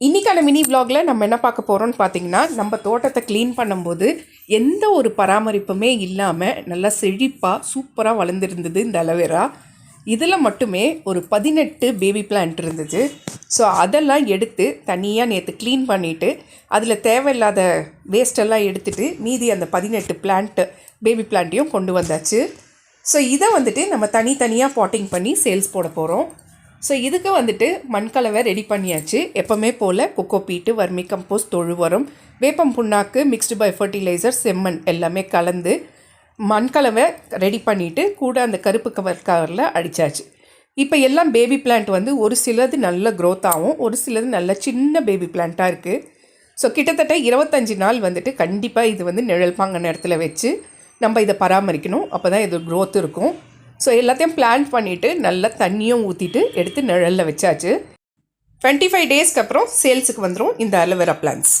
இன்றைக்கான மினி vlogல நம்ம என்ன பார்க்க போகிறோம்னு பார்த்தீங்கன்னா நம்ம தோட்டத்தை க்ளீன் பண்ணும்போது எந்த ஒரு பராமரிப்புமே இல்லாமல் நல்லா செழிப்பாக சூப்பராக வளர்ந்துருந்தது இந்த அலோவேரா. இதில் மட்டுமே ஒரு பதினெட்டு பேபி பிளான்ட் இருந்தது. ஸோ அதெல்லாம் எடுத்து தனியாக நேற்று க்ளீன் பண்ணிவிட்டு அதில் தேவையில்லாத வேஸ்டெல்லாம் எடுத்துகிட்டு மீதி அந்த பதினெட்டு பிளான்ட்டு பேபி பிளான்ட்டையும் கொண்டு வந்தாச்சு. ஸோ இதை வந்துட்டு நம்ம தனித்தனியாக பாட்டிங் பண்ணி சேல்ஸ் போட போகிறோம் ஸோ இதுக்கு வந்துட்டு மண்கலவை ரெடி பண்ணியாச்சு. எப்போவுமே போல் கொக்கோ பீட்டு வர்மி கம்போஸ்ட் தொழு உரம் வேப்பம் புண்ணாக்கு மிக்ஸ்டு பை ஃபர்டிலைசர் செம்மண் எல்லாமே கலந்து மண்கலவை ரெடி பண்ணிவிட்டு கூட அந்த கருப்பு கவர் கவரில் அடித்தாச்சு இப்போ எல்லாம் பேபி பிளான்ட் வந்து ஒரு சிலது நல்ல க்ரோத் ஆகும் ஒரு சிலது நல்ல சின்ன பேபி பிளான்ட்டாக இருக்குது ஸோ கிட்டத்தட்ட இருபத்தஞ்சி நாள் வந்துட்டு கண்டிப்பாக இது வந்து நிழல் பாங்க நேரத்தில் வச்சு நம்ம இதை பராமரிக்கணும். அப்போ தான் இது க்ரோத் இருக்கும். ஸோ எல்லாத்தையும் பிளான் பண்ணிவிட்டு நல்லா தண்ணியும் ஊற்றிட்டு எடுத்து நிழலில் வச்சாச்சு. டுவெண்ட்டி ஃபைவ் டேஸ்க்கு அப்புறம் சேல்ஸுக்கு வந்துடும் இந்த அலோவேரா பிளான்ஸ்